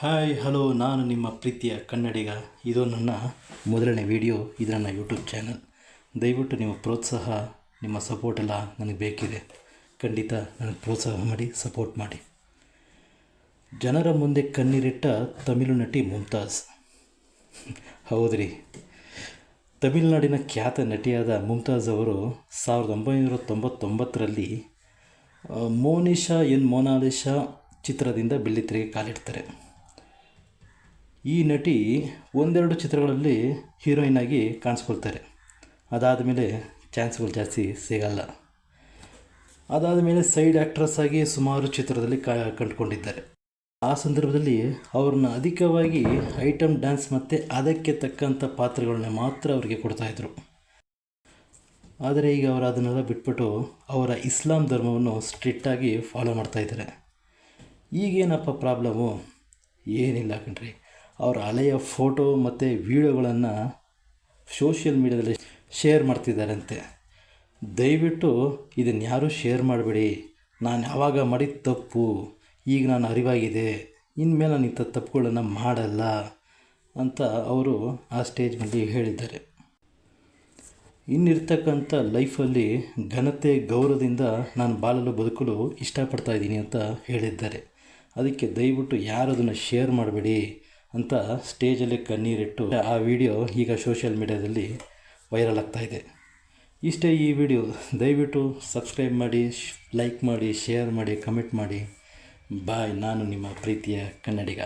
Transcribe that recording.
Hi hello ನಾನು ನಿಮ್ಮ ಪ್ರೀತಿಯ ಕನ್ನಡಿಗ. ಇದು ನನ್ನ ಮೊದಲನೇ ವಿಡಿಯೋ ಇದು ನನ್ನ ಯೂಟ್ಯೂಬ್ ಚಾನಲ್ ದಯವಿಟ್ಟು ನಿಮ್ಮ ಪ್ರೋತ್ಸಾಹ, ನಿಮ್ಮ ಸಪೋರ್ಟ್ ಎಲ್ಲ ನನಗೆ ಬೇಕಿದೆ. ಖಂಡಿತ ನನಗೆ ಪ್ರೋತ್ಸಾಹ ಮಾಡಿ ಸಪೋರ್ಟ್ ಮಾಡಿ. ಜನರ ಮುಂದೆ ಕಣ್ಣೀರಿಟ್ಟ ತಮಿಳು ನಟಿ ಮುಮ್ತಾಜ್ ಹೌದ್ರಿ. ತಮಿಳುನಾಡಿನ ಖ್ಯಾತ ನಟಿಯಾದ ಮುಮ್ತಾಜ್ ಅವರು ಸಾವಿರದ ಒಂಬೈನೂರ ತೊಂಬತ್ತೊಂಬತ್ತರಲ್ಲಿ ಮೋನಿಶಾ ಎನ್ ಮೋನಾಲಿಶಾ ಚಿತ್ರದಿಂದ ಬೆಳ್ಳಿತೆರೆಗೆ ಕಾಲಿಡ್ತಾರೆ. ಈ ನಟಿ ಒಂದೆರಡು ಚಿತ್ರಗಳಲ್ಲಿ ಹೀರೋಯಿನ್ ಆಗಿ ಕಾಣಿಸ್ಕೊಳ್ತಾರೆ. ಅದಾದ ಮೇಲೆ ಚಾನ್ಸ್ಗಳು ಜಾಸ್ತಿ ಸಿಗಲ್ಲ. ಅದಾದ ಮೇಲೆ ಸೈಡ್ ಆ್ಯಕ್ಟ್ರೆಸ್ ಆಗಿ ಸುಮಾರು ಚಿತ್ರದಲ್ಲಿ ಕ, ಕಂಡುಕೊಂಡಿದ್ದಾರೆ. ಆ ಸಂದರ್ಭದಲ್ಲಿ ಅವ್ರನ್ನ ಅಧಿಕವಾಗಿ ಐಟಮ್ ಡ್ಯಾನ್ಸ್ ಮತ್ತು ಅದಕ್ಕೆ ತಕ್ಕಂಥ ಪಾತ್ರಗಳನ್ನ ಮಾತ್ರ ಅವರಿಗೆ ಕೊಡ್ತಾಯಿದ್ರು ಆದರೆ ಈಗ ಅವರು ಅದನ್ನೆಲ್ಲ ಬಿಟ್ಬಿಟ್ಟು ಅವರ ಇಸ್ಲಾಂ ಧರ್ಮವನ್ನು ಸ್ಟ್ರಿಕ್ಟಾಗಿ ಫಾಲೋ ಮಾಡ್ತಾಯಿದ್ದಾರೆ ಈಗೇನಪ್ಪ ಪ್ರಾಬ್ಲಮ್ಮು ಏನಿಲ್ಲ ಕಣ್ರಿ. ಅವರ ಹಳೆಯ ಫೋಟೋ ಮತ್ತು ವೀಡಿಯೋಗಳನ್ನು ಸೋಷಿಯಲ್ ಮೀಡ್ಯಾದಲ್ಲಿ ಶೇರ್ ಮಾಡ್ತಿದ್ದಾರಂತೆ. ದಯವಿಟ್ಟು ಇದನ್ನು ಯಾರೂ ಶೇರ್ ಮಾಡಬೇಡಿ. ನಾನು ಯಾವಾಗ ಮಾಡಿದ ತಪ್ಪು. ಈಗ ನಾನು ಅರಿವಾಗಿದೆ. ಇನ್ಮೇಲೆ ನಾನು ಇಂಥ ತಪ್ಪುಗಳನ್ನು ಮಾಡಲ್ಲ ಅಂತ ಅವರು ಆ ಸ್ಟೇಜ್ನಲ್ಲಿ ಹೇಳಿದ್ದಾರೆ. ಇನ್ನಿರ್ತಕ್ಕಂಥ ಲೈಫಲ್ಲಿ ಘನತೆ, ಗೌರವದಿಂದ ನಾನು ಬಾಳಲು ಬದುಕಲು ಇಷ್ಟಪಡ್ತಾ ಇದ್ದೀನಿ ಅಂತ ಹೇಳಿದ್ದಾರೆ. ಅದಕ್ಕೆ ದಯವಿಟ್ಟು ಯಾರು ಅದನ್ನು ಶೇರ್ ಮಾಡಬೇಡಿ. ಅಂತ ಸ್ಟೇಜಲ್ಲಿ ಕಣ್ಣೀರಿಟ್ಟು ಆ ವಿಡಿಯೋ ಈಗ ಸೋಷಿಯಲ್ ಮೀಡ್ಯಾದಲ್ಲಿ ವೈರಲ್ ಆಗ್ತಾ ಇದೆ. ಇಷ್ಟೇ ಈ ವಿಡಿಯೋ. ದಯವಿಟ್ಟು ಸಬ್ಸ್ಕ್ರೈಬ್ ಮಾಡಿ ಲೈಕ್ ಮಾಡಿ ಶೇರ್ ಮಾಡಿ ಕಮೆಂಟ್ ಮಾಡಿ. ಬಾಯ್ ನಾನು ನಿಮ್ಮ ಪ್ರೀತಿಯ ಕನ್ನಡಿಗ.